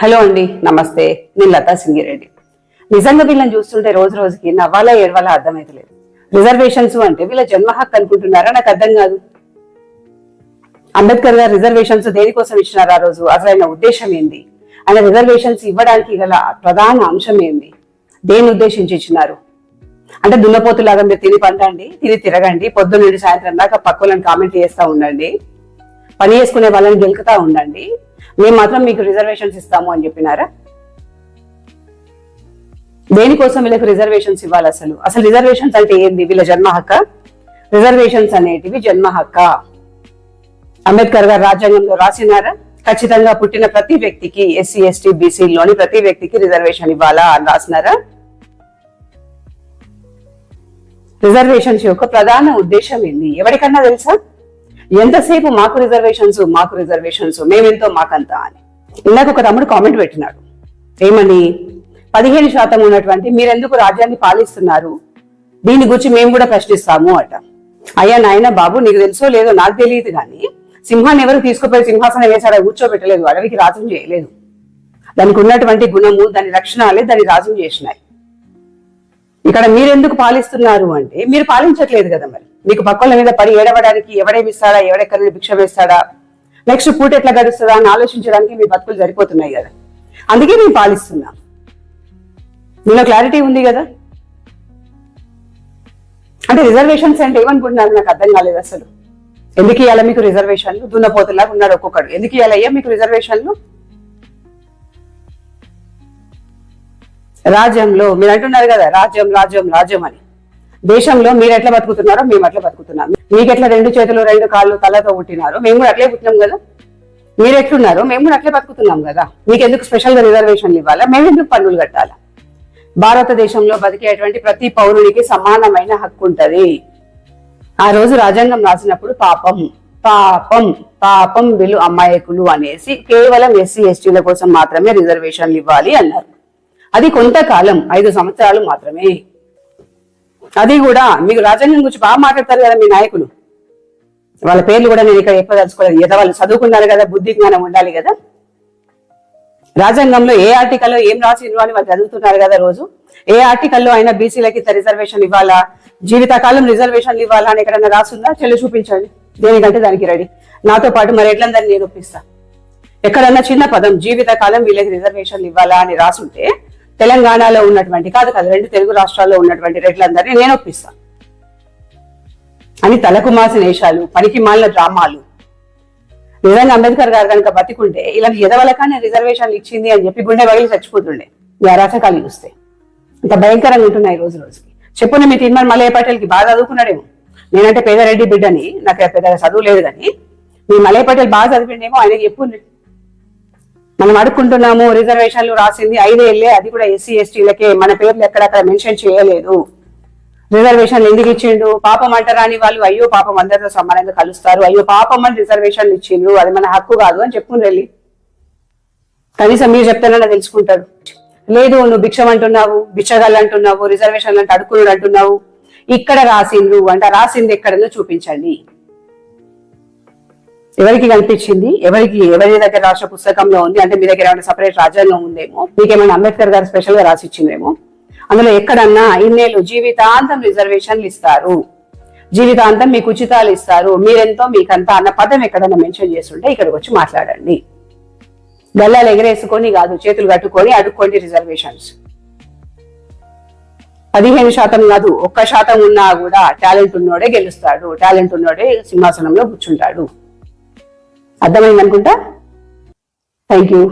Hello అండి నమస్తే. నేను లతా సింగిరెడ్డి. నిజంగా వీళ్ళని చూస్తుంటే రోజు రోజుకి నవ్వాలా ఏడవాలా అర్థమైతలేదు. రిజర్వేషన్స్ అంటే వీళ్ళ జన్మ హక్కు అనుకుంటున్నారా? నాకు అర్థం కాదు. అంబేద్కర్ గారు రిజర్వేషన్స్ దేనికోసం ఇచ్చినారు ఆ రోజు? అసలు ఆయన ఉద్దేశం ఏంది? ఆయన రిజర్వేషన్స్ ఇవ్వడానికి గల ప్రధాన అంశం ఏంది? దేని ఉద్దేశించి ఇచ్చినారు? అంటే దున్నపోతులాగా మీరు తిని పండండి తిని తిరగండి పొద్దున్న నుండి సాయంత్రం దాకా పక్కలను కామెంట్ చేస్తూ ఉండండి. పని చేసుకునే వాళ్ళని గెలుకుతా ఉండండి. మేము మాత్రం మీకు రిజర్వేషన్స్ ఇస్తాము అని చెప్పినారా? దేనికోసం వీళ్ళకి రిజర్వేషన్స్ ఇవ్వాలి అసలు? అసలు రిజర్వేషన్స్ అంటే ఏంది? వీళ్ళ జన్మ హక్క? రిజర్వేషన్స్ అనేటివి జన్మ హక్క. అంబేద్కర్ గారు రాజ్యాంగంలో రాసినారా? ఖచ్చితంగా పుట్టిన ప్రతి వ్యక్తికి ఎస్సీ ఎస్టీ బీసీలోని ప్రతి వ్యక్తికి రిజర్వేషన్ ఇవ్వాలా అని రాసినారా? రిజర్వేషన్స్ యొక్క ప్రధాన ఉద్దేశం ఏంది? ఎవరికన్నా తెలుసా? ఎంతసేపు మాకు రిజర్వేషన్స్ మాకు రిజర్వేషన్స్ మేమెంతో మాకంతా అని. ఇందాక ఒక తమ్ముడు కామెంట్ పెట్టినాడు. ఏమని పదిహేను శాతం ఉన్నటువంటి మీరెందుకు రాజ్యాన్ని పాలిస్తున్నారు? దీని గురించి మేము కూడా ప్రశ్నిస్తాము అట. అయ్యా నాయన బాబు నీకు తెలుసో లేదో నాకు తెలియదు కానీ సింహాన్ని ఎవరు తీసుకుపోయి సింహాసనం వేసాడో కూర్చోబెట్టలేదు. అడవికి రాజ్యం చేయలేదు. దానికి ఉన్నటువంటి గుణము దాని లక్షణాలే దాన్ని రాజ్యం చేసినాయి. ఇక్కడ మీరెందుకు పాలిస్తున్నారు అంటే మీరు పాలించట్లేదు కదా మరి. మీకు పక్కల మీద పడి ఏడవడానికి ఎవడేమిస్తాడా ఎవడెక్కడ నుండి భిక్ష వేస్తాడా? నెక్స్ట్ పూట ఎట్లా గడుస్తుందా అని ఆలోచించడానికి మీ బతుకులు సరిపోతున్నాయి కదా. అందుకే నేను పాలిస్తున్నా. నీలో క్లారిటీ ఉంది కదా? అంటే రిజర్వేషన్స్ అంటే ఏమనుకుంటున్నారు? నాకు అర్థం కాలేదు అసలు. ఎందుకు ఇవ్వాలి మీకు రిజర్వేషన్లు? దున్నపోతులాగా ఉన్నారు ఒక్కొక్కడు. ఎందుకు ఇవ్వాలయ్యా మీకు రిజర్వేషన్లు? రాజ్యంలో మీరు అంటున్నారు కదా రాజ్యం రాజ్యం రాజ్యం అని. దేశంలో మీరు ఎట్లా బతుకుతున్నారో మేము అట్లా బతుకుతున్నాం. మీకు ఎట్లా రెండు చేతులు రెండు కాళ్ళు తలతో పుట్టినారో మేము కూడా అట్లే పుట్టినాం కదా? మీరు ఎట్లున్నారో మేము కూడా అట్లే బతుకుతున్నాం కదా? మీకు ఎందుకు స్పెషల్గా రిజర్వేషన్లు ఇవ్వాలా? మేము ఎందుకు పన్నులు కట్టాలా? భారతదేశంలో బతికేటువంటి ప్రతి పౌరునికి సమానమైన హక్కు ఉంటది. ఆ రోజు రాజ్యాంగం రాసినప్పుడు పాపం పాపం పాపం వీళ్ళు అమ్మాయకులు అనేసి కేవలం ఎస్సీ ఎస్టీల కోసం మాత్రమే రిజర్వేషన్లు ఇవ్వాలి అన్నారు. అది కొంతకాలం ఐదు సంవత్సరాలు మాత్రమే. అది కూడా మీకు రాజ్యాంగం గురించి బాగా మాట్లాడతారు కదా మీ నాయకులు. వాళ్ళ పేర్లు కూడా నేను ఇక్కడ చెప్పదలుచుకోలేదు. ఏదో వాళ్ళు చదువుకున్నారు కదా బుద్ధి జ్ఞానం ఉండాలి కదా. రాజ్యాంగంలో ఏ ఆర్టికల్లో ఏం రాసిండ్రు అని వాళ్ళు చదువుతున్నారు కదా రోజు. ఏ ఆర్టికల్లో అయినా బీసీలకి ఇంత రిజర్వేషన్ ఇవ్వాలా? జీవితకాలం రిజర్వేషన్లు ఇవ్వాలా అని ఎక్కడన్నా రాసుందా? చెల్లి చూపించండి. దేనికంటే దానికి రెడీ. నాతో పాటు మరి ఎట్లందరినీ నేను ఒప్పిస్తా. ఎక్కడన్నా చిన్న పదం జీవితకాలం వీళ్ళకి రిజర్వేషన్లు ఇవ్వాలా అని రాసుంటే తెలంగాణలో ఉన్నటువంటి కాదు కాదు రెండు తెలుగు రాష్ట్రాల్లో ఉన్నటువంటి రెడ్లందరినీ నేను ఒప్పిస్తాను అని తలకు మాసిన వేషాలు పనికి మాలిన డ్రామాలు. నిజంగా అంబేద్కర్ గారు కనుక బతికుంటే ఇలాంటి ఎదవలకానే రిజర్వేషన్లు ఇచ్చింది అని చెప్పి గుండె వైలు చచ్చిపోతుండే ఈ అరాచకాలు చూస్తే. ఇంత భయంకరంగా ఉంటున్నాయి రోజు రోజుకి. చెప్పున మీ తీర్మాన్ మల్లయ్య పటేల్కి బాగా చదువుకున్నాడేమో. నేనంటే పేదరెడ్డి బిడ్డని నాకు పెద్దగా చదువు లేదు కానీ మీ మల్లయ్య పటేల్ బాగా చదివిండేమో ఆయనకి చెప్పుండ్రి మనం అడుక్కుంటున్నాము రిజర్వేషన్లు రాసింది ఐదేళ్ళే అది కూడా ఎస్సీ ఎస్టీలకే మన పేర్లు ఎక్కడక్కడ మెన్షన్ చేయలేదు. రిజర్వేషన్లు ఎందుకు ఇచ్చిండు పాపం అంటారాని వాళ్ళు అయ్యో పాపం అందరితో సమానంగా కలుస్తారు. అయ్యో పాపం అని రిజర్వేషన్లు ఇచ్చిండ్రు. అది మన హక్కు కాదు అని చెప్పుకుని వెళ్ళి. కనీసం మీరు చెప్తానన్నా తెలుసుకుంటాడు లేదు నువ్వు భిక్షం అంటున్నావు భిక్షగాళ్ళు అంటున్నావు రిజర్వేషన్లు అంటే అడుక్కున్నాడు అంటున్నావు. ఇక్కడ రాసిండ్రు అంటే రాసింది ఎక్కడనో చూపించండి. ఎవరికి కనిపించింది ఎవరికి ఎవరి దగ్గర రాష్ట్ర పుస్తకంలో ఉంది? అంటే మీ దగ్గర ఏమైనా సపరేట్ రాజ్యాంగం ఉందేమో? మీకేమైనా అంబేద్కర్ గారు స్పెషల్గా రాసి ఇచ్చిందేమో అందులో ఎక్కడన్నా ఇన్నేళ్ళు జీవితాంతం రిజర్వేషన్లు ఇస్తారు. జీవితాంతం మీకు ఉచితాలు ఇస్తారు. మీరెంతో మీకంతా అన్న పదం ఎక్కడన్నా మెన్షన్ చేస్తుంటే ఇక్కడికి వచ్చి మాట్లాడండి. గల్లాలు ఎగరేసుకొని కాదు చేతులు కట్టుకొని అడుక్కోండి రిజర్వేషన్స్ పదిహేను శాతం కాదు ఒక్క శాతం ఉన్నా కూడా టాలెంట్ ఉన్నోడే గెలుస్తాడు. టాలెంట్ ఉన్నోడే సింహాసనంలో కూర్చుంటాడు. అర్థమైంది అనుకుంటా థ్యాంక్ యూ